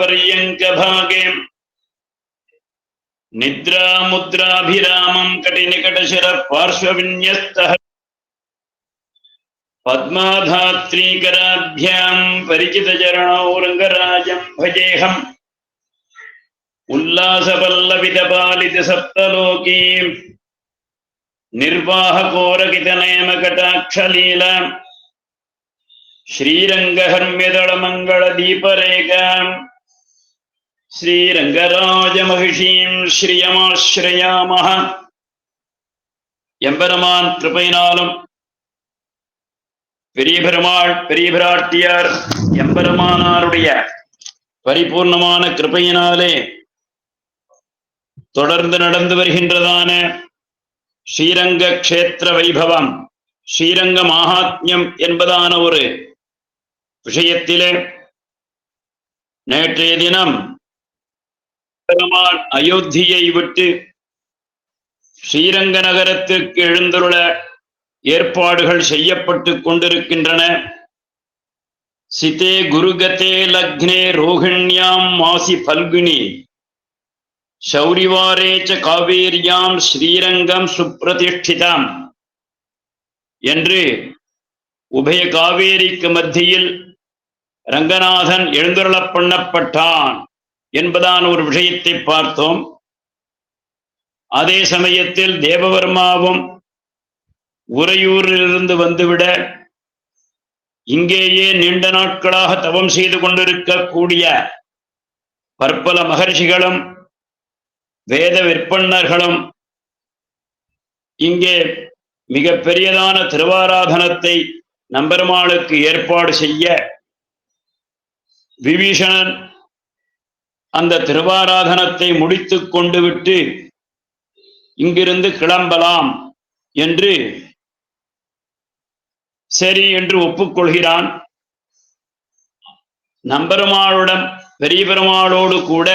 पर्यङ्कभागे निद्रामुद्राभिरामम् कटिनिकटशरः पार्श्वविन्यस्तः पद्माधात्रीकराभ्याम् परिचितचरणौ रङ्गराजम् भजेऽहम्। उल्लासपल्लवितपालितसप्तलोकी। निर्वाहकोरकितनयमकटाक्षलीला श्रीरङ्गहर्म्यदळमङ्गलदीपरेखाम् ஸ்ரீரங்கராஜமகிஷீம் ஸ்ரீயமாஸ்ரயாமஹ. எம்பெருமான் கிருபையினாலும் பெரிய பெருமாள் பெரிய பிராட்டியார் எம்பெருமானாருடைய பரிபூர்ணமான கிருபையினாலே தொடர்ந்து நடந்து வருகின்றதான ஸ்ரீரங்க கஷேத்திர வைபவம் ஸ்ரீரங்க மகாத்மியம் என்பதான ஒரு விஷயத்திலே நேற்றைய தினம் பெருமான் அயோத்தியை விட்டு ஸ்ரீரங்க நகரத்திற்கு எழுந்துள்ள ஏற்பாடுகள் செய்யப்பட்டு கொண்டிருக்கின்றன. சிதே குருகதே லக்னே ரோஹிண்யாம் மாசி பல்குனி. சௌரிவாரே ச காவேரியாம் ஸ்ரீரங்கம் சுப்பிரதிஷ்டிதாம். என்று உபய காவேரிக்கு மத்தியில் ரங்கநாதன் எழுந்துருளப் பண்ணப்பட்டான். என்பதான ஒரு விஷயத்தை பார்த்தோம். அதே சமயத்தில் தேவவர்மாவும் உறையூரிலிருந்து வந்துவிட இங்கேயே நீண்ட நாட்களாக தவம் செய்து கொண்டிருக்கக்கூடிய பற்பல மகர்ஷிகளும் வேத விற்பன்னர்களும் இங்கே மிக பெரியதான திருவாராதனத்தை நம்பெருமாளுக்கு ஏற்பாடு செய்ய விபீஷணன் அந்த திருவாராதனத்தை முடித்து கொண்டு விட்டு இங்கிருந்து கிளம்பலாம் என்று சரி என்று ஒப்புக்கொள்கிறான். நம்பெருமாளுடன் பெரிய பெருமாளோடு கூட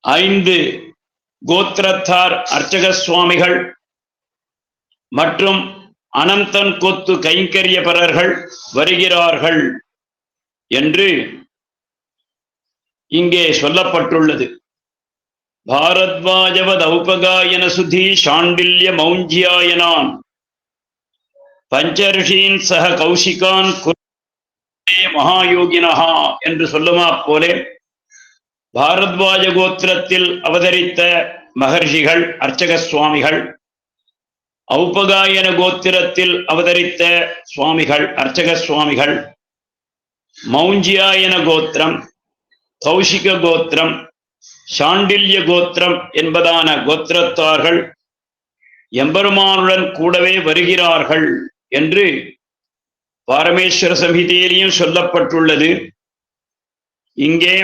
ஐந்து கோத்திரத்தார் அர்ச்சக சுவாமிகள் மற்றும் அனந்தன் கொத்து கைங்கரியபரர்கள் வருகிறார்கள். என்று இங்கே சொல்லப்பட்டுள்ளது. பாரத்வாஜவ தௌபகாயன சுதி சாண்டில்ய மௌஞ்சியாயனான். பஞ்சரிஷீன் சக கௌஷிகான் மகாயோகினஹா என்று சொல்லுமா போலே பாரத்வாஜ கோத்திரத்தில் அவதரித்த மகர்ஷிகள் அர்ச்சக சுவாமிகள் ஔபகாயன கோத்திரத்தில் அவதரித்த சுவாமிகள் அர்ச்சக சுவாமிகள் மௌஞ்சியாயன கோத்திரம் கௌஷிக கோத்திரம் சாண்டில்ய கோத்திரம் என்பதான கோத்திரத்தார்கள் எம்பெருமானுடன் கூடவே வருகிறார்கள் என்று பாரமேஸ்வர சமிதியிலையும் சொல்லப்பட்டுள்ளது. இங்கே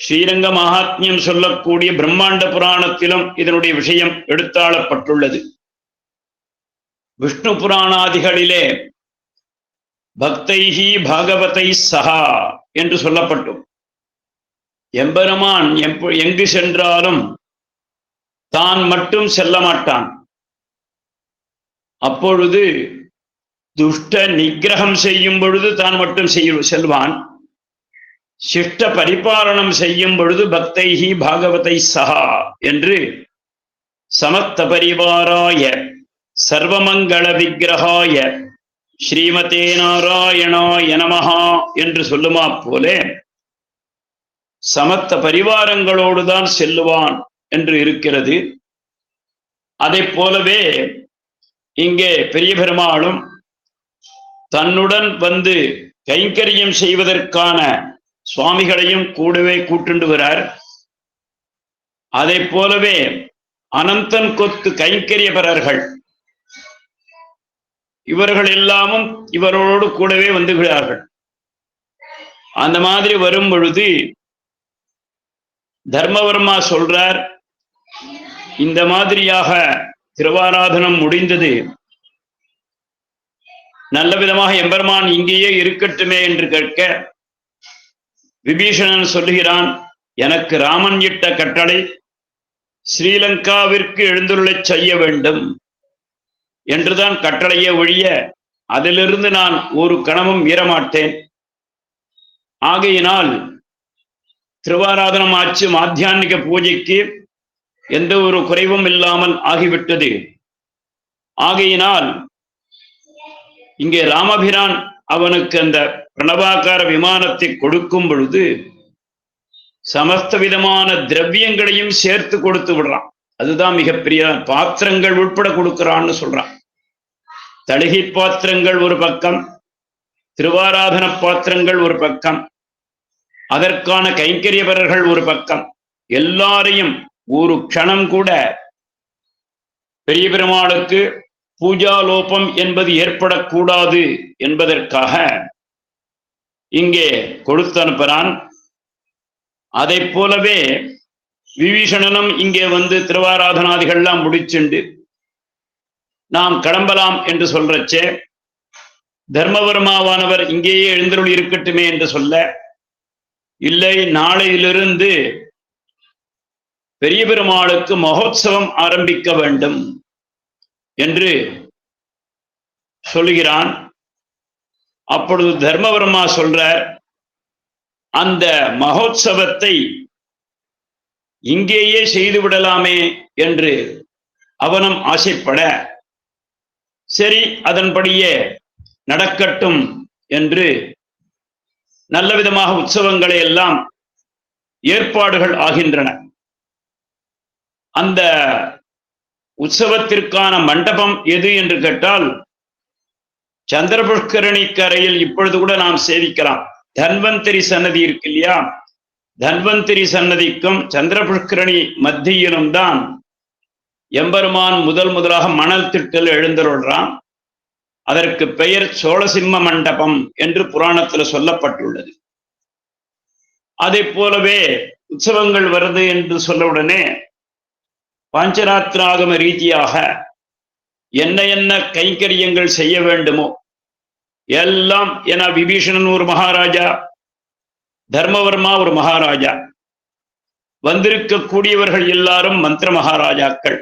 ஸ்ரீரங்க மகாத்மியம் சொல்லக்கூடிய பிரம்மாண்ட புராணத்திலும் இதனுடைய விஷயம் எடுத்தாளப்பட்டுள்ளது. விஷ்ணு புராணாதிகளிலே பக்தைஹி பாகவதை சஹா என்று சொல்லப்பட்டும். எம்பெருமான் எம் எங்கு சென்றாலும் தான் மட்டும் செல்ல மாட்டான். அப்பொழுது துஷ்ட நிகிரகம் செய்யும் பொழுது தான் மட்டும் செய்ய செல்வான். சிஷ்ட பரிபாலனம் செய்யும் பொழுது பக்தைஹி பாகவதை சஹா என்று சமத்த பரிவாராய சர்வமங்கள விக்கிரகாய ஸ்ரீமதே நாராயணோ எனமஹா என்று சொல்லுமா போலே சமத்த பரிவாரங்களோடுதான் செல்லுவான் என்று இருக்கிறது. அதை போலவே இங்கே பெரிய பெருமாளும் தன்னுடன் வந்து கைங்கரியம் செய்வதற்கான சுவாமிகளையும் கூடவே கூட்டுண்டு வரார். அதை போலவே அனந்தன் கொத்து கைங்கரியபரர்கள் இவர்கள் எல்லாமும் இவரோடு கூடவே வந்துகிறார்கள். அந்த மாதிரி வரும் பொழுது தர்மவர்மா சொல்றார் இந்த மாதிரியாக திருவாராதனம் முடிந்தது. நல்ல விதமாக எம்பெருமான் இங்கேயே இருக்கட்டுமே என்று கேட்க விபீஷணன் சொல்லுகிறான் எனக்கு ராமன் இட்ட கட்டளை ஸ்ரீலங்காவிற்கு எழுந்துள்ள செய்ய வேண்டும். என்றுதான் கட்டளையே ஒழிய அதிலிருந்து நான் ஒரு கணமும் ஈரமாட்டேன் ஆகையினால் திருவாராதனம் ஆச்சு மாத்தியானிக பூஜைக்கு எந்த ஒரு குறைவும் இல்லாமல் ஆகிவிட்டது. ஆகையினால் இங்கே ராமபிரான் அவனுக்கு அந்த பிரணவாக்கார விமானத்தை கொடுக்கும் பொழுது சமஸ்த விதமான திரவியங்களையும் சேர்த்து கொடுத்து விடுறான். அதுதான் மிகப்பெரிய பாத்திரங்கள் உட்பட கொடுக்கிறான்னு சொல்றான். தழுகை பாத்திரங்கள் ஒரு பக்கம் திருவாராதன பாத்திரங்கள் ஒரு பக்கம் அதற்கான கைங்கரியவரர்கள் ஒரு பக்கம். எல்லாரையும் ஒரு க்ஷணம் கூட பெரிய பெருமாளுக்கு பூஜாலோபம் என்பது ஏற்படக்கூடாது என்பதற்காக இங்கே கொடுத்து அனுப்புறான். அதை போலவே விபீஷணனும் இங்கே வந்து திருவாராதனாதிகள்லாம் முடிச்சுண்டு நாம் கடம்பலாம் என்று சொல்றச்சே. தர்மவர்மாவானவர் இங்கேயே எழுந்தருள் இருக்கட்டுமே என்று சொல்ல இல்லை நாளையிலிருந்து பெரிய பெருமாளுக்கு மகோத்சவம் ஆரம்பிக்க வேண்டும் என்று சொல்லுகிறான். அப்பொழுது தர்மவர்மா சொல்றார் அந்த மகோத்சவத்தை இங்கேயே செய்து விடலாமே என்று அவனும் ஆசைப்பட சரி அதன்படியே நடக்கட்டும் என்று நல்ல விதமாக உற்சவங்களை எல்லாம் ஏற்பாடுகள் ஆகின்றன. அந்த உற்சவத்திற்கான மண்டபம் எது என்று கேட்டால் சந்திரபுஷ்கரணி கரையில் இப்பொழுது கூட நாம் சேவிக்கலாம். தன்வந்திரி சன்னதி இருக்கு இல்லையா? தன்வந்திரி சன்னதிக்கும் சந்திரபுஷ்கரணி மத்தியிலும் தான் எம்பெருமான் முதல் முதலாக மணல் திட்டல் எழுந்தருள்றான். அதற்கு பெயர் சோழசிம்ம மண்டபம் என்று புராணத்துல சொல்லப்பட்டுள்ளது. அதை போலவே உற்சவங்கள் வருது என்று சொல்ல உடனே பாஞ்சராத்திராகம ரீதியாக என்ன என்ன கைங்கரியங்கள் செய்ய வேண்டுமோ எல்லாம் ஏன்னா விபீஷணன் ஒரு மகாராஜா தர்மவர்மா ஒரு மகாராஜா வந்திருக்கக்கூடியவர்கள் எல்லாரும் மந்திர மகாராஜாக்கள்.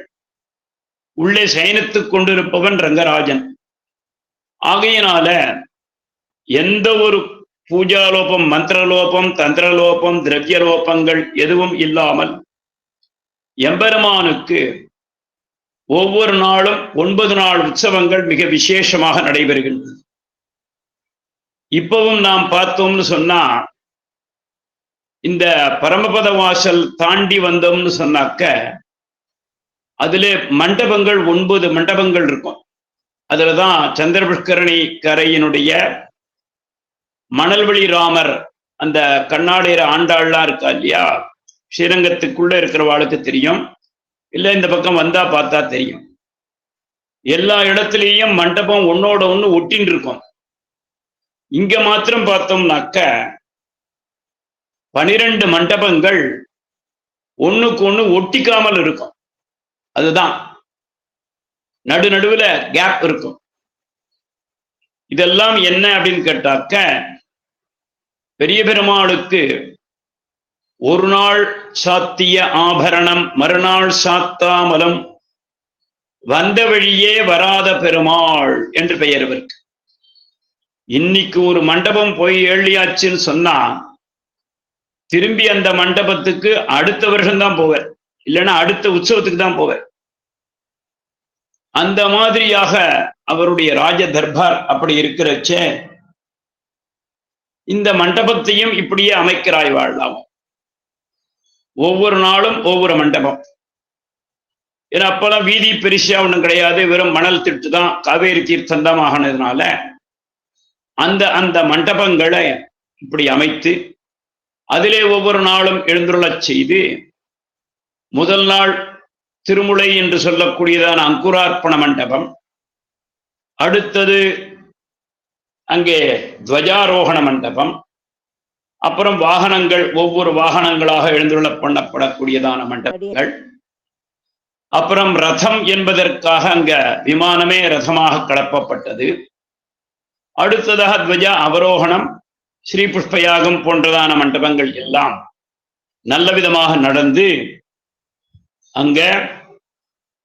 உள்ளே சயனித்துக் கொண்டிருப்பவன் ரங்கராஜன். ஆகையினால எந்த ஒரு பூஜாலோபம் மந்திரலோபம் தந்திரலோபம் திரவியலோபங்கள் எதுவும் இல்லாமல் எம்பெருமானுக்கு ஒவ்வொரு நாளும் ஒன்பது நாள் உற்சவங்கள் மிக விசேஷமாக நடைபெறுகின்றன. இப்பவும் நாம் பார்த்தோம்னு சொன்னா இந்த பரமபத வாசல் தாண்டி வந்தோம்னு சொன்னாக்க அதிலே மண்டபங்கள் ஒன்பது மண்டபங்கள் இருக்கும். அதுலதான் சந்திரபுஷ்கரணி கரையினுடைய மணல்வெளி ராமர் அந்த கண்ணாடிற ஆண்டாள்லாம் இருக்கா இல்லையா? ஸ்ரீரங்கத்துக்குள்ள இருக்கிறவாளுக்கு தெரியும். இல்ல இந்த பக்கம் வந்தா பார்த்தா தெரியும். எல்லா இடத்துலயும் மண்டபம் ஒன்னோட ஒண்ணு ஒட்டின்னு இருக்கும். இங்க மாத்திரம் பார்த்தோம்னாக்க பனிரெண்டு மண்டபங்கள் ஒண்ணுக்கு ஒன்னு ஒட்டிக்காமல் இருக்கும். அதுதான். நடு நடுவுல கேப் இருக்கும். இதெல்லாம் என்ன அப்படின்னு கேட்டாக்க பெரிய பெருமாளுக்கு ஒரு நாள் சாத்திய ஆபரணம் மறுநாள் சாத்தாமலம் வந்த வழியே வராத பெருமாள் என்று பெயர் இவருக்கு. இன்னைக்கு ஒரு மண்டபம் போய் ஏழியாச்சுன்னு சொன்னா திரும்பி அந்த மண்டபத்துக்கு அடுத்த வருஷம்தான் போவர் போவார். இல்லைன்னா அடுத்த உற்சவத்துக்கு தான் போவேன். அந்த மாதிரியாக அவருடைய ராஜ தர்பார் அப்படி இருக்கிறச்ச இந்த மண்டபத்தையும் இப்படியே அமைக்கிறாய் வாழலாம் ஒவ்வொரு நாளும் ஒவ்வொரு மண்டபம். ஏன்னா அப்பெல்லாம் வீதி பெருசா ஒன்றும் கிடையாது. வெறும் மணல் திட்டு தான். காவேரி தீர்த்தம் தான் ஆகினதுனால அந்த அந்த மண்டபங்களை இப்படி அமைத்து அதிலே ஒவ்வொரு நாளும் எழுந்துள்ள செய்து முதல் நாள் திருமுலை என்று சொல்லக்கூடியதான அங்குரார்ப்பண மண்டபம். அடுத்தது அங்கே துவஜாரோகண மண்டபம். அப்புறம் வாகனங்கள் ஒவ்வொரு வாகனங்களாக எழுந்துள்ள பண்ணப்படக்கூடியதான மண்டபங்கள். அப்புறம் ரதம் என்பதற்காக அங்க விமானமே ரதமாக கலப்பப்பட்டது. அடுத்ததாக துவஜ அவரோகணம் ஸ்ரீ புஷ்பயாகம் போன்றதான மண்டபங்கள் எல்லாம் நல்ல விதமாக நடந்து அங்க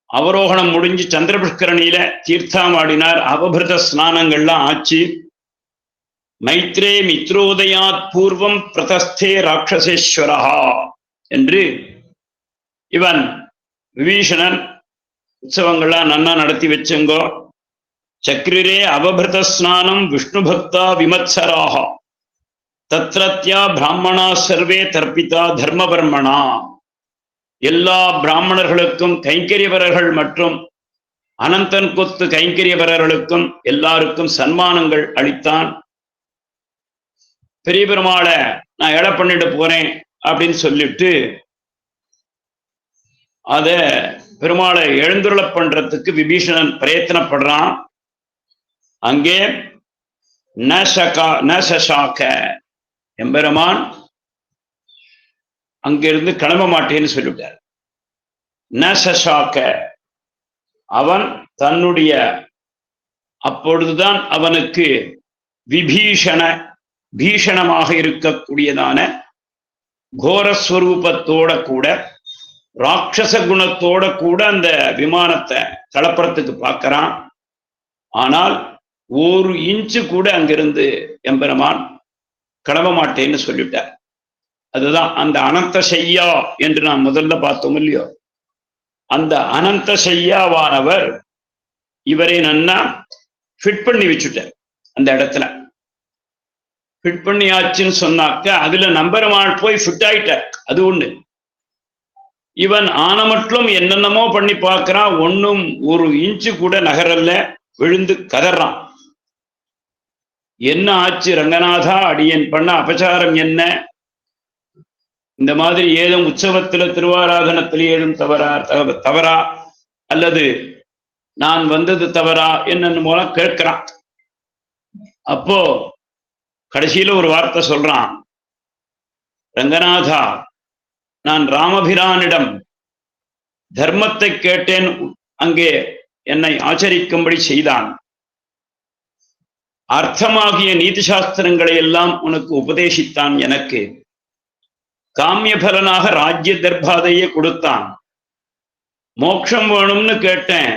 அவரோகணம் முடிஞ்சு சந்திரபுஷ்கரணியில தீர்த்தாமாடினார். அவபிருத ஸ்நானங்கள்லாம் ஆச்சு. மைத்ரே மித்ரோதயாத் பூர்வம் பிரதஸ்தே ராட்சசேஸ்வரஹா என்று இவன் விபீஷணன் உற்சவங்கள்லாம் நன்னா நடத்தி வச்சுங்கோ. சக்ரிரே அவபிருத ஸ்நானம் விஷ்ணு பக்தா விமத்சராக தத்ரத்யா பிராமணா சர்வே தர்ப்பிதா தர்மபர்மணா எல்லா பிராமணர்களுக்கும் கைங்கரியவரர்கள் மற்றும் அனந்தன் கொத்து கைங்கரியவரர்களுக்கும் எல்லாருக்கும் சன்மானங்கள் அளித்தான். பெரிய பெருமாளை நான் எடை பண்ணிட்டு போறேன் அப்படின்னு சொல்லிட்டு அத பெருமாளை எழுந்துருள பண்றதுக்கு விபீஷணன் பிரயத்தனப்படுறான். அங்கே ந சகா ந சசாக்க எம்பெருமான் அங்கிருந்து கிளம்ப மாட்டேன்னு சொல்லிவிட்டார். நசசாக்க அவன் தன்னுடைய அப்பொழுதுதான் அவனுக்கு விபீஷண பீஷணமாக இருக்கக்கூடியதான கோரஸ்வரூபத்தோட கூட ராட்சச குணத்தோட கூட அந்த விமானத்தை கலப்புறத்துக்கு பார்க்கறான். ஆனால் ஒரு இன்ச்சு கூட அங்கிருந்து எம்பெருமான் கிளம்ப மாட்டேன்னு சொல்லிட்டார் அதுதான் அந்த அனந்த செய்யா என்று நாம் முதல்ல பார்த்தோம் இல்லையோ? அந்த அனந்த செய்யாவானவர் இவரை நன்னா ஃபிட் பண்ணி வச்சுட்டார் அந்த இடத்துல. ஃபிட் பண்ணியாச்சுன்னு சொன்னாக்க அதுல நம்பெருமாள் போய் ஃபிட் ஆயிட்டார். அது ஒண்ணு இவன் ஆனமட்லும் என்னென்னமோ பண்ணி பார்க்கறான். ஒன்னும் ஒரு இன்ச்சு கூட நகரல்ல விழுந்து கதறான். என்ன ஆச்சு ரங்கநாதா? அடியன் பண்ண அபச்சாரம் என்ன? இந்த மாதிரி ஏதும் உற்சவத்துல திருவாராதனத்தில் ஏதும் தவறா தவ- தவறா? அல்லது நான் வந்தது தவறா? என்னன்னு மூலம் கேட்கிறான். அப்போ கடைசியில ஒரு வார்த்தை சொல்றான். ரங்கநாதா நான் ராமபிரானிடம் தர்மத்தை கேட்டேன் அங்கே என்னை ஆச்சரிக்கும்படி செய்தான். அர்த்தமாகிய நீதி சாஸ்திரங்களை எல்லாம் உனக்கு உபதேசித்தான் எனக்கு. காமிய பலனாக ராஜ்ய தர்பாதையை கொடுத்தான். மோட்சம் வேணும்னு கேட்டேன்.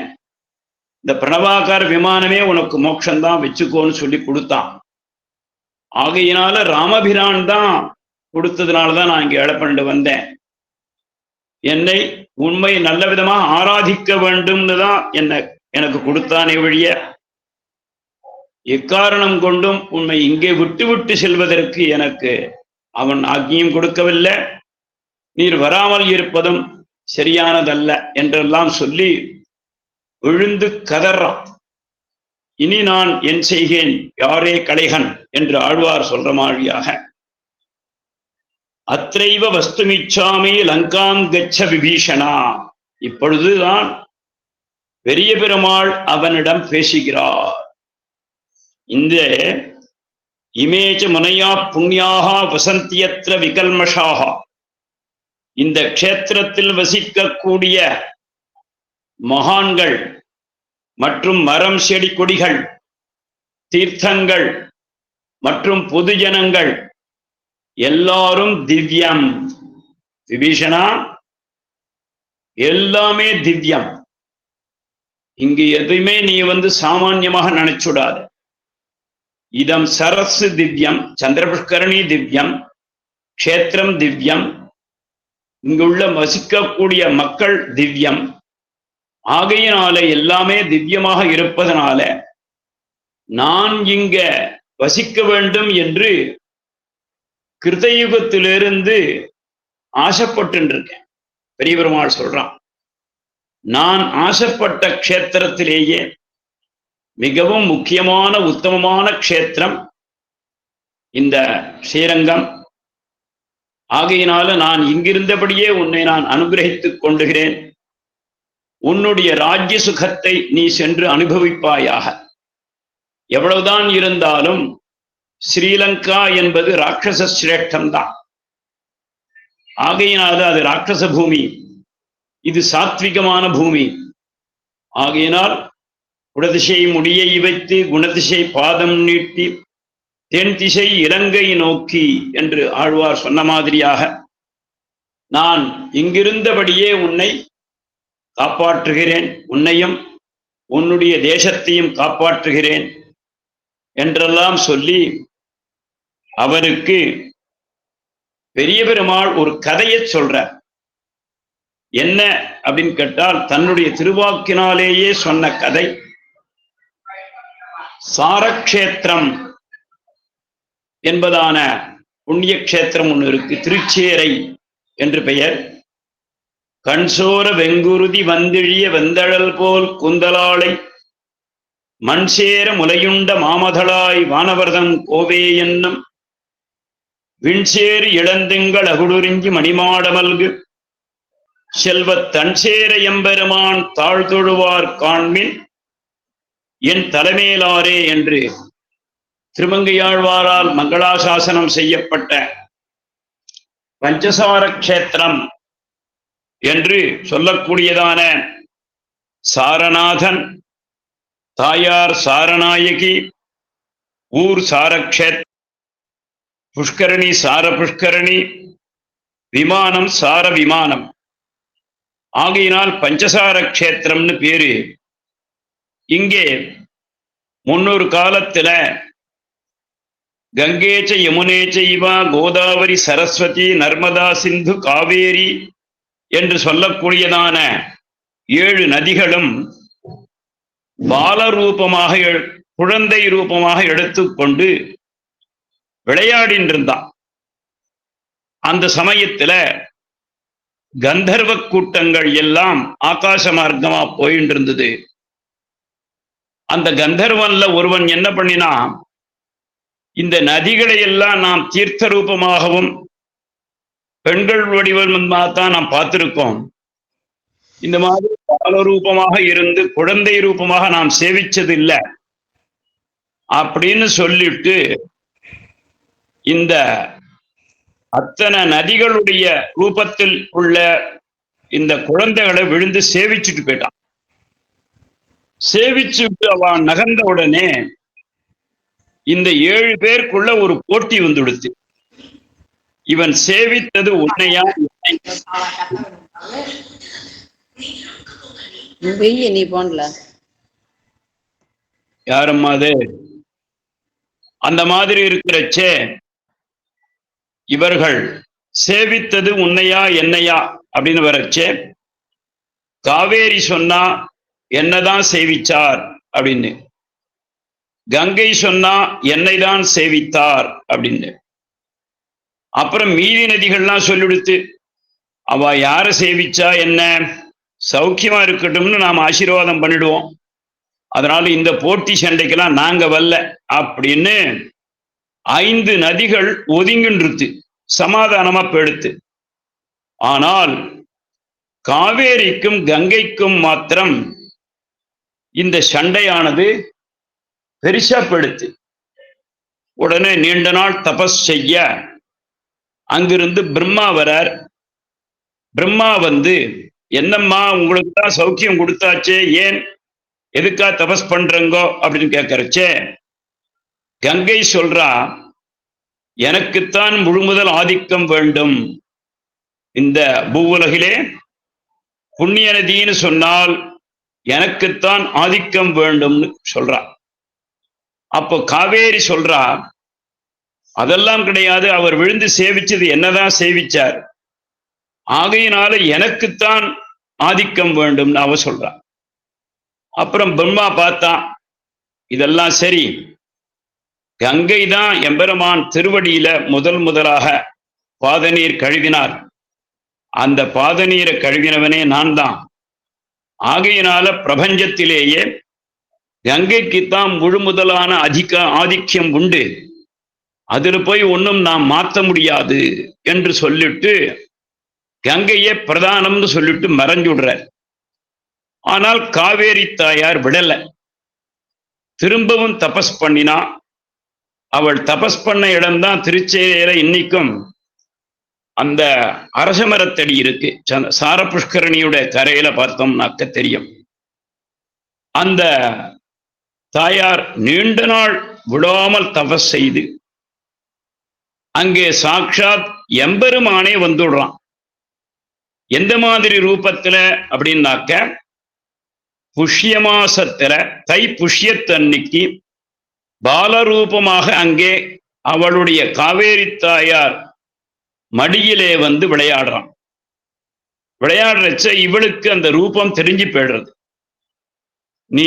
இந்த பிரணவாகார விமானமே உனக்கு மோட்சம்தான் வச்சுக்கோன்னு சொல்லி கொடுத்தான். ஆகையினால ராமபிரான் தான் கொடுத்ததுனாலதான் நான் இங்க இழப்பண்டு வந்தேன். என்னை உண்மை நல்ல விதமா ஆராதிக்க வேண்டும்னு தான் என்ன எனக்கு கொடுத்தானே வழிய எக்காரணம் கொண்டும் உண்மை இங்கே விட்டு விட்டு செல்வதற்கு எனக்கு அவன் ஆக்கியம் கொடுக்கவில்லை. நீர் வராமல் இருப்பதும் சரியானதல்ல என்றெல்லாம் சொல்லி விழுந்து கதறான். இனி நான் என் செய்கேன் யாரே கலைகன் என்று ஆழ்வார் சொல்ற மாதிரியாக அத்தைவ வஸ்துமிச்சாமி லங்காம் கச்ச விபீஷணா. இப்பொழுதுதான் பெரிய பெருமாள் அவனிடம் பேசுகிறார். இந்த இமேஜ முனையா புண்ணியாக வசந்தியத்திர விகல்மஷாக. இந்த க்ஷேத்திரத்தில் வசிக்கக்கூடிய மகான்கள் மற்றும் மரம் செடி கொடிகள் தீர்த்தங்கள் மற்றும் பொதுஜனங்கள் எல்லாரும் திவ்யம். விபீஷணா எல்லாமே திவ்யம். இங்கு எதுவுமே நீ வந்து சாமான்யமாக நினைச்சுடாது. இதம் சரசு திவ்யம் சந்திரபுஷ்கரணி திவ்யம் க்ஷேத்திரம் திவ்யம் இங்குள்ள வசிக்கக்கூடிய மக்கள் திவ்யம். ஆகையினால எல்லாமே திவ்யமாக இருப்பதனால நான் இங்க வசிக்க வேண்டும் என்று கிருதயுகத்திலிருந்து ஆசைப்பட்டு இருக்கேன் பெரிய பெருமாள் சொல்றான் நான் ஆசைப்பட்ட க்ஷேத்திரத்திலேயே மிகவும் முக்கியமான உத்தமமான க்ஷேத்திரம் இந்த ஸ்ரீரங்கம். ஆகையினால நான் இங்கிருந்தபடியே உன்னை நான் அனுகிரகித்துக் கொண்டுகிறேன். உன்னுடைய ராஜ்ய சுகத்தை நீ சென்று அனுபவிப்பாயாக. எவ்வளவுதான் இருந்தாலும் ஸ்ரீலங்கா என்பது ராட்சச சிரேஷ்டம்தான். ஆகையினால அது ராட்சச பூமி. இது சாத்விகமான பூமி. ஆகையினால் குடதிசை முடியை வைத்து குணதிசை பாதம் நீட்டி தென் திசை இலங்கை நோக்கி என்று ஆழ்வார் சொன்ன மாதிரியாக நான் இங்கிருந்தபடியே உன்னை காப்பாற்றுகிறேன் உன்னையும் உன்னுடைய தேசத்தையும் காப்பாற்றுகிறேன் என்றெல்லாம் சொல்லி அவருக்கு பெரிய பெருமாள் ஒரு கதையை சொல்றார். என்ன அப்படின்னு கேட்டால் தன்னுடைய திருவாக்கினாலேயே சொன்ன கதை. சாரக்ஷேத்திரம் என்பதான புண்ணிய கஷேத்திரம் ஒன்று இருக்கு. திருச்சேரை என்று பெயர். கண்சோர வெங்குருதி வந்திழிய வெந்தழல் போல் குந்தலாளை மண்சேர முலையுண்ட மாமதளாய் வானவர்தம் கோவே என்னும் விண்சேறு இளந்திங்கள் அகுடுறிஞ்சி மணிமாடமல்கு செல்வத் தன்சேர எம்பெருமான் தாழ்தொழுவார் காண்மின் என் தலைமையிலாரே என்று திருமங்கையாழ்வாரால் மங்களாசாசனம் செய்யப்பட்ட பஞ்சசார கஷேத்திரம் என்று சொல்லக்கூடியதான சாரநாதன் தாயார் சாரநாயகி ஊர் சாரக்ஷேத் புஷ்கரணி சார புஷ்கரணி விமானம் சார விமானம் ஆகையினால் பஞ்சசார கஷேத்திரம்னு பேரு இங்கே முன்னொரு காலத்துல கங்கேச்ச யமுனேச்ச இவா கோதாவரி சரஸ்வதி நர்மதா சிந்து காவேரி என்று சொல்லக்கூடியதான ஏழு நதிகளும் பாலரூபமாக குழந்தை ரூபமாக எடுத்துக்கொண்டு விளையாடின்றிருந்தான் அந்த சமயத்துல கந்தர்வ கூட்டங்கள் எல்லாம் ஆகாச மார்க்கமா போயிட்டு இருந்தது அந்த கந்தர்வன்ல ஒருவன் என்ன பண்ணினா இந்த நதிகளை எல்லாம் நாம் தீர்த்த ரூபமாகவும் பெண்கள் வடிவமாக தான் நாம் பார்த்திருக்கோம். இந்த மாதிரி பால ரூபமாக இருந்து குழந்தை ரூபமாக நாம் சேவிச்சது இல்லை அப்படின்னு சொல்லிட்டு இந்த அத்தனை நதிகளுடைய ரூபத்தில் உள்ள இந்த குழந்தைகளை விழுந்து சேவிச்சுட்டு போயிட்டான். சேவிச்சுட்டு அவன் நகர்ந்த உடனே இந்த ஏழு பேருக்குள்ள ஒரு போட்டி வந்துடுத்து இவன் சேவித்தது உன்னையா? நீ போன்ல. யாரம்மா அது? அந்த மாதிரி இருக்கிறச்சே இவர்கள் சேவித்தது உன்னையா என்னையா அப்படின்னு வரச்சே காவேரி சொன்னா என்னதான் சேவிச்சார் அப்படின்னு. கங்கை சொன்னா என்னை தான் சேவித்தார் அப்படின்னு. அப்புறம் மீதி நதிகள்லாம் சொல்லிடுத்து அவ யார சேவிச்சா என்ன? சௌக்கியமா இருக்கட்டும்னு நாம் ஆசீர்வாதம் பண்ணிடுவோம். அதனால இந்த போட்டி சண்டைக்கெல்லாம் நாங்க வரல அப்படின்னு ஐந்து நதிகள் ஒதுங்கின்றுத்து சமாதானமா பெடுத்து. ஆனால் காவேரிக்கும் கங்கைக்கும் மாத்திரம் இந்த சண்டையானது பெருசா போயிடுத்து உடனே நீண்ட நாள் தபஸ் செய்ய அங்கிருந்து பிரம்மா வரார். பிரம்மா வந்து என்னம்மா உங்களுக்கு தான் சௌக்கியம் கொடுத்தாச்சே ஏன் எதுக்கா தபஸ் பண்றங்கோ? அப்படின்னு கேட்கறச்சே கங்கை சொல்றா எனக்குத்தான் முழுமுதல் ஆதிக்கம் வேண்டும். இந்த பூவுலகிலே புண்ணிய நதின்னு சொன்னால் எனக்குத்தான் ஆதிக்கம் வேண்டும்னு சொல்றா. அப்போ காவேரி சொல்றா அதெல்லாம் கிடையாது அவர் விழுந்து சேவிச்சது என்னதான் சேவிச்சார். ஆகையினால எனக்குத்தான் ஆதிக்கம் வேண்டும்னு அவ சொல்றா. அப்புறம் பிரம்மா பார்த்தான் இதெல்லாம் சரி. கங்கை தான் எம்பெருமான் திருவடியில முதல் முதலாக பாதநீர் கழுவினார். அந்த பாதநீரை கழுவினவனே நான் தான். ஆகையினால பிரபஞ்சத்திலேயே கங்கைக்குத்தான் முழுமுதலான அதிக ஆதிக்கியம் உண்டு. அதில் போய் ஒன்றும் நாம் மாற்ற முடியாது என்று சொல்லிட்டு கங்கையே பிரதானம்னு சொல்லிட்டு மறைஞ்சுடுறார் ஆனால் காவேரி தாயார் விடல. திரும்பவும் தபஸ் பண்ணினா. அவள் தபஸ் பண்ண இடம்தான் திருச்சேரியில இன்னைக்கும். அந்த அரசமரத்தடி இருக்கு. சார சாரபுஷ்கரணியோட கரையில பார்த்தோம்னாக்க தெரியும். அந்த தாயார் நீண்ட நாள் விடாமல் தபஸ் செய்து அங்கே சாக்ஷாத் எம்பெருமானே வந்துடுறான். எந்த மாதிரி ரூபத்துல அப்படின்னாக்க புஷ்ய மாசத்துல தை புஷ்யத்தன்னைக்கு பாலரூபமாக அங்கே அவளுடைய காவேரி தாயார் மடியிலே வந்து விளையாடுறான். விளையாடுறச்ச இவளுக்கு அந்த ரூபம் தெரிஞ்சு போயிடுறது. நீ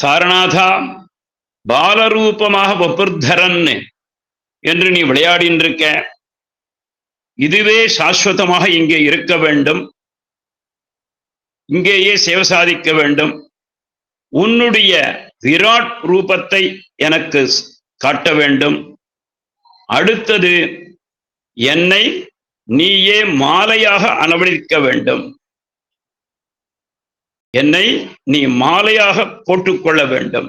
சாரநாதா பாலரூபமாக வபுர்தரன் என்று நீ விளையாடின்னு இருக்க இதுவே சாஸ்வதமாக இங்கே இருக்க வேண்டும். இங்கேயே சேவை சாதிக்க வேண்டும். உன்னுடைய விராட் ரூபத்தை எனக்கு காட்ட வேண்டும். அடுத்தது என்னை நீயே மாலையாக அனுமதிக்க வேண்டும். என்னை நீ மாலையாக போட்டுக்கொள்ள வேண்டும்.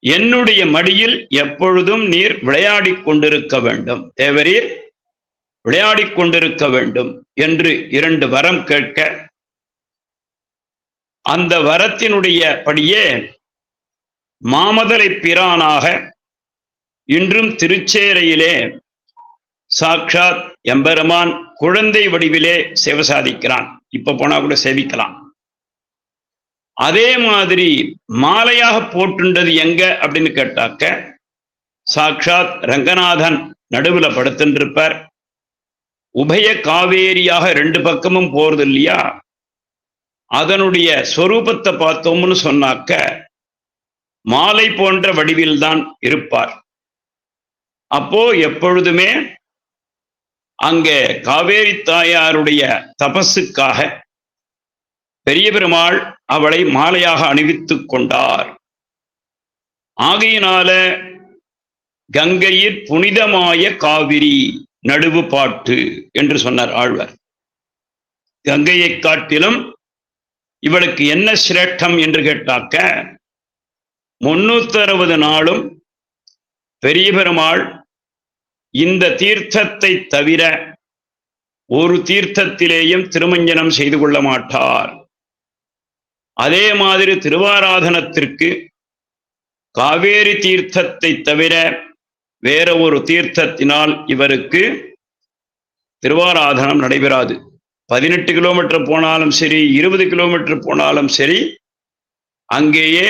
என்னுடைய மடியில் எப்பொழுதும் நீர் விளையாடி கொண்டிருக்க வேண்டும். தேவரீர் விளையாடிக் கொண்டிருக்க வேண்டும் என்று இரண்டு வரம் கேட்க அந்த வரத்தினுடைய படியே மாமதரை பிரானாக இன்றும் திருச்சேரையிலே சாக்ஷாத் எம்பெருமான் குழந்தை வடிவிலே சேவை சாதிக்கிறான். இப்ப போனா கூட சேவிக்கலாம். அதே மாதிரி மாலையாக போட்டுண்டது எங்க அப்படின்னு கேட்டாக்க சாக்ஷாத் ரங்கநாதன் நடுவுல படுத்துருப்பார் உபய காவேரியாக ரெண்டு பக்கமும் போறது இல்லையா? அதனுடைய சொரூபத்தை பார்த்தோம்னு சொன்னாக்க மாலை போன்ற வடிவில்தான் இருப்பார். அப்போ எப்பொழுதுமே அங்கே காவேரி தாயாருடைய தபஸுக்காக பெரிய பெருமாள் அவளை மாலையாக அணிவித்துக் கொண்டார். ஆகையினால கங்கையில் புனிதமாய காவிரி நடுவு பாட்டு என்று சொன்னார் ஆழ்வர். கங்கையை காட்டிலும் இவளுக்கு என்ன சிரேஷ்டம் என்று கேட்டாக்க முன்னூத்தி அறுபது நாளும் பெரிய பெருமாள் இந்த தீர்த்தத்தை தவிர ஒரு தீர்த்தத்திலேயும் திருமஞ்சனம் செய்து கொள்ள மாட்டார். அதே மாதிரி திருவாராதனத்திற்கு காவேரி தீர்த்தத்தை தவிர வேற ஒரு தீர்த்தத்தினால் இவருக்கு திருவாராதனம் நடைபெறாது. பதினெட்டு கிலோமீட்டர் போனாலும் சரி இருபது கிலோமீட்டர் போனாலும் சரி அங்கேயே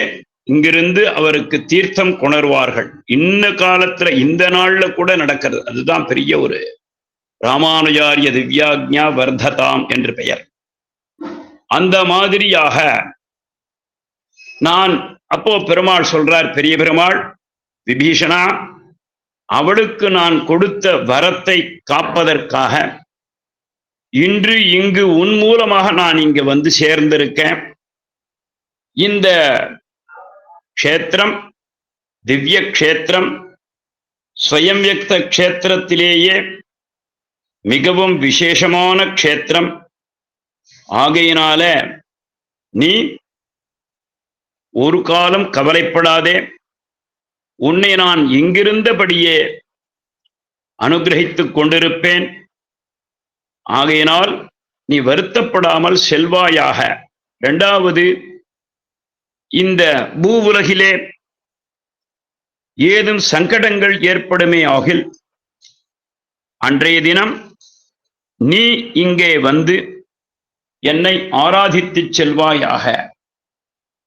இங்கிருந்து அவருக்கு தீர்த்தம் கொணர்வார்கள். இன்ன காலத்துல இந்த நாள்ல கூட நடக்கிறது. அதுதான் பெரிய ஒரு ராமானுஜாரிய திவ்யாக்ஞா வர்ததாம் என்று பெயர். அந்த மாதிரியாக நான் அப்போ பெருமாள் சொல்றார் பெரிய பெருமாள் விபீஷணா அவளுக்கு நான் கொடுத்த வரத்தை காப்பதற்காக இன்று இங்கு உன் மூலமாக நான் இங்க வந்து சேர்ந்திருக்கேன். இந்த க்ஷேத்திரம் திவ்ய க்ஷேத்திரம் ஸ்வயம் க்ஷேத்திரத்திலேயே மிகவும் விசேஷமான க்ஷேத்திரம். ஆகையினால நீ ஒரு காலம் கவலைப்படாதே. உன்னை நான் இங்கிருந்தபடியே அனுகிரகித்துக் கொண்டிருப்பேன். ஆகையினால் நீ வருத்தப்படாமல் செல்வாயாக. இரண்டாவது இந்த பூ உலகிலே ஏதும் சங்கடங்கள் ஏற்படுமே ஆகில் அன்றைய தினம் நீ இங்கே வந்து என்னை ஆராதித்து செல்வாயாக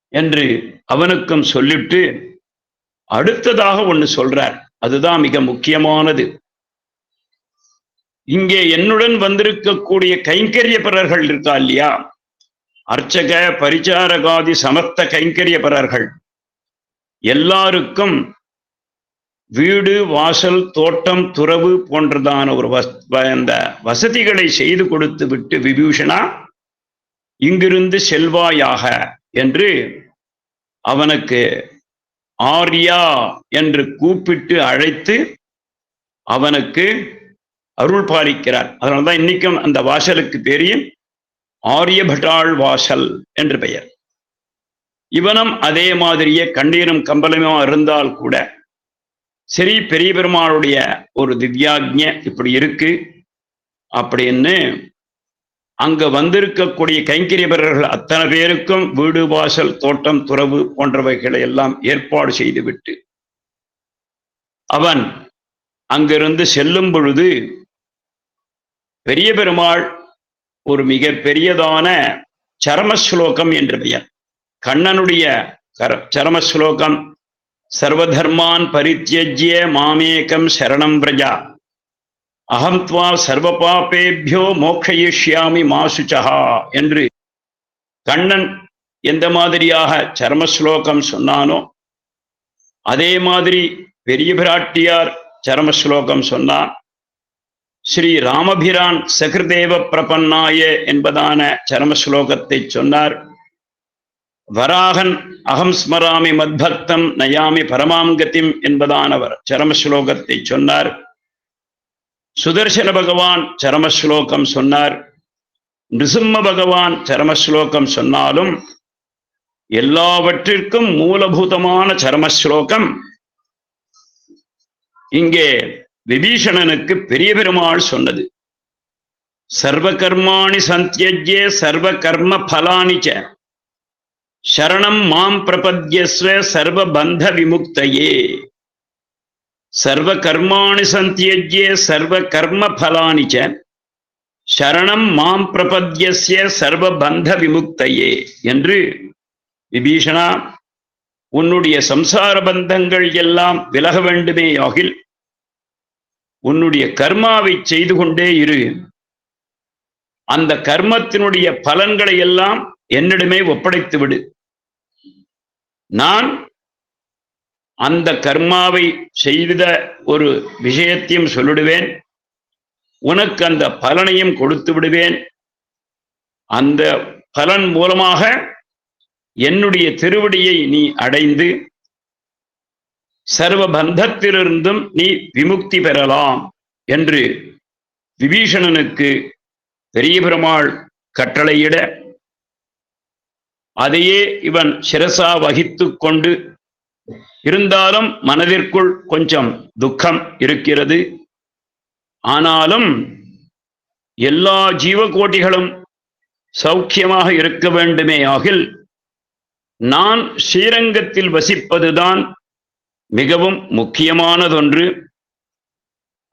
என்று அவனுக்கும் சொல்லிட்டு அடுத்ததாக ஒண்ணு சொல்றார். அதுதான் மிக முக்கியமானது. இங்கே என்னுடன் வந்திருக்கக்கூடிய கைங்கரிய பிறர்கள் இருக்கா இல்லையா? அர்ச்சக பரிச்சாரகாதி சமஸ்த கைங்கரியபரர்கள் எல்லாருக்கும் வீடு வாசல் தோட்டம் துறவு போன்றதான ஒரு வஸ் அந்த வசதிகளை செய்து கொடுத்து விட்டு விபூஷணா இங்கிருந்து செல்வாயாக என்று அவனுக்கு ஆர்யா என்று கூப்பிட்டு அழைத்து அவனுக்கு அருள் பாலிக்கிறார். அதனால்தான் இன்னைக்கும் அந்த வாசலுக்கு தெரியும். ஆரியபட்டாள் வாசல் என்று பெயர். இவனும் அதே மாதிரியே கண்ணீரும் கம்பளமும் இருந்தால் கூட சரி பெரிய பெருமாளுடைய ஒரு திவ்யாக்ஞ இப்படி இருக்கு. அப்படின்னு அங்க வந்திருக்கக்கூடிய கைங்கரியவர்கள் அத்தனை பேருக்கும் வீடு வாசல் தோட்டம் துறவு போன்றவைகளை எல்லாம் ஏற்பாடு செய்துவிட்டு அவன் அங்கிருந்து செல்லும் பொழுது பெரிய பெருமாள் ஒரு மிக பெரியதான சரமஸ்லோகம் என்று பெயர். கண்ணனுடைய கர சர்வதர்மான் பரித்தியஜ்ய மாமேகம் சரணம் பிரஜா. அகம் துவா சர்வ பாப்பேபியோ மோக்ஷயிஷ்யாமி மாசுச்சகா என்று கண்ணன் எந்த மாதிரியாக சரமஸ்லோகம் சொன்னானோ அதே மாதிரி பெரிய பிராட்டியார் சரமஸ்லோகம் சொன்னான் ஸ்ரீ ராமபிரான் சகிருதேவ பிரபன்னாய என்பதான சரம ஸ்லோகத்தை சொன்னார். வராகன் அகம் ஸ்மராமி மத்பக்தம் நயாமி பரமாங்கத்திம் என்பதானவர் சரம ஸ்லோகத்தை சொன்னார். சுதர்சன பகவான் சரம ஸ்லோகம் சொன்னார். நிருசிம்ம பகவான் சரம ஸ்லோகம் சொன்னாலும் எல்லாவற்றிற்கும் மூலபூதமான சரம ஸ்லோகம் இங்கே விபீஷணனுக்கு பெரிய பெருமாள் சொன்னது. சர்வ கர்மாணி சந்தியஜே சர்வ கர்ம பலானிச்ச சரணம் மாம் பிரபத்யஸ்வ சர்வ பந்த விமுக்தையே. சர்வ கர்மாணி சந்தியஜே சர்வ கர்ம பலானிச்ச சரணம் மாம் பிரபத்யஸ்ய சர்வ பந்த விமுக்தையே. என்று விபீஷணா உன்னுடைய சம்சார பந்தங்கள் எல்லாம் விலக வேண்டுமே ஆகில் உன்னுடைய கர்மாவை செய்து கொண்டே இரு. அந்த கர்மத்தினுடைய பலன்களை எல்லாம் என்னிடமே ஒப்படைத்து விடு. நான் அந்த கர்மாவை செய்த ஒரு விஷயத்தையும் சொல்லிடுவேன். உனக்கு அந்த பலனையும் கொடுத்து விடுவேன். அந்த பலன் மூலமாக என்னுடைய திருவடியை நீ அடைந்து சர்வ பந்தத்திலிருந்தும் நீ விமுக்தி பெறலாம் என்று விபீஷணனுக்கு பெரிய பெருமாள் கட்டளையிட அதையே இவன் சிரசா வகித்து கொண்டு இருந்தாலும் மனதிற்குள் கொஞ்சம் துக்கம் இருக்கிறது. ஆனாலும் எல்லா ஜீவகோட்டிகளும் சௌக்கியமாக இருக்க வேண்டுமே ஆகில் நான் ஸ்ரீரங்கத்தில் வசிப்பதுதான் மிகவும் முக்கியமானதொன்று.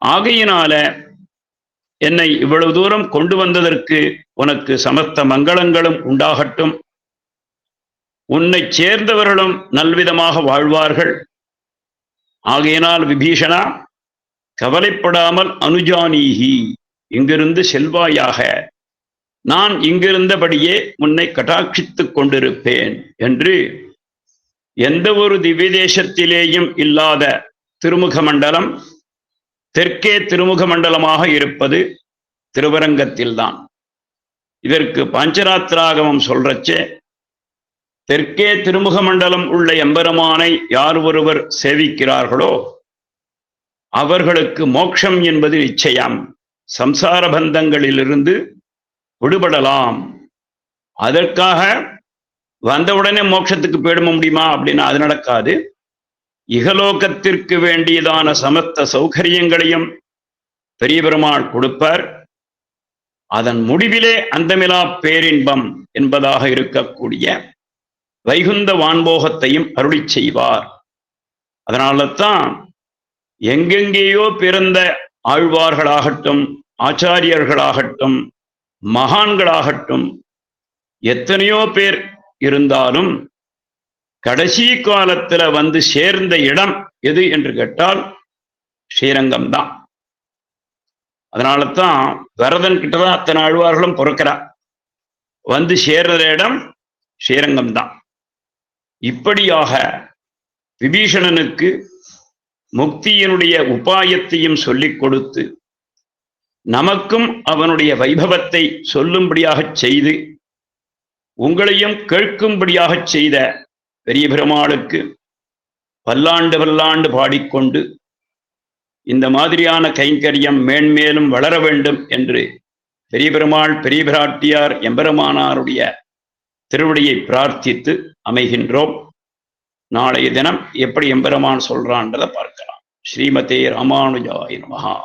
ஆகையினால என்னை இவ்வளவு தூரம் கொண்டு வந்ததற்கு உனக்கு சமஸ்த மங்களங்களும் உண்டாகட்டும். உன்னை சேர்ந்தவர்களும் நல்விதமாக வாழ்வார்கள். ஆகையினால் விபீஷணா கவலைப்படாமல் அனுஜானீகி இங்கிருந்து செல்வாயாக. நான் இங்கிருந்தபடியே உன்னை கட்டாட்சித்துக் கொண்டிருப்பேன் என்று எந்த ஒரு திவ்ய தேசத்திலேயும் இல்லாத திருமுக மண்டலம் தெற்கே திருமுக மண்டலமாக இருப்பது திருவரங்கத்தில்தான். இதற்கு பஞ்சராத்திராகமம் சொல்றச்சே தெற்கே திருமுக மண்டலம் உள்ள எம்பெருமானை யார் ஒருவர் சேவிக்கிறார்களோ அவர்களுக்கு மோட்சம் என்பது நிச்சயம். சம்சார பந்தங்களிலிருந்து விடுபடலாம். அதற்காக வந்த உடனே மோட்சத்துக்கு போயிட முடியுமா அப்படின்னா அது நடக்காது. இகலோகத்திற்கு வேண்டியதான சமஸ்த சௌகரியங்களையும் பெரிய பெருமாள் கொடுப்பார். அதன் முடிவிலே அந்தமிலா பேரின்பம் என்பதாக இருக்கக்கூடிய வைகுந்த வான்போகத்தையும் அருளி செய்வார். அதனால தான் எங்கெங்கேயோ பிறந்த ஆழ்வார்களாகட்டும் ஆச்சாரியர்களாகட்டும் மகான்களாகட்டும் எத்தனையோ பேர் இருந்தாலும் கடைசி காலத்துல வந்து சேர்ந்த இடம் எது என்று கேட்டால் ஸ்ரீரங்கம் தான் அதனால தான் வரதன் கிட்டதான் அத்தனை ஆழ்வார்களும் பிறக்கிறா வந்து சேர்ற இடம் ஸ்ரீரங்கம் தான் இப்படியாக விபீஷணனுக்கு முக்தியினுடைய உபாயத்தையும் சொல்லிக் கொடுத்து நமக்கும் அவனுடைய வைபவத்தை சொல்லும்படியாகச் செய்து உங்களையும் கேட்கும்படியாகச் செய்த பெரிய பெருமாளுக்கு பல்லாண்டு பல்லாண்டு பாடிக்கொண்டு இந்த மாதிரியான கைங்கரியம் மேன்மேலும் வளர வேண்டும் என்று பெரிய பெருமாள் பெரிய பிராட்டியார் எம்பெருமானாருடைய திருவடியை பிரார்த்தித்து அமைகின்றோம். நாளைய தினம் எப்படி எம்பெருமான் சொல்றான்றதை பார்க்கலாம். ஸ்ரீமதே ராமானுஜாய நமஹா.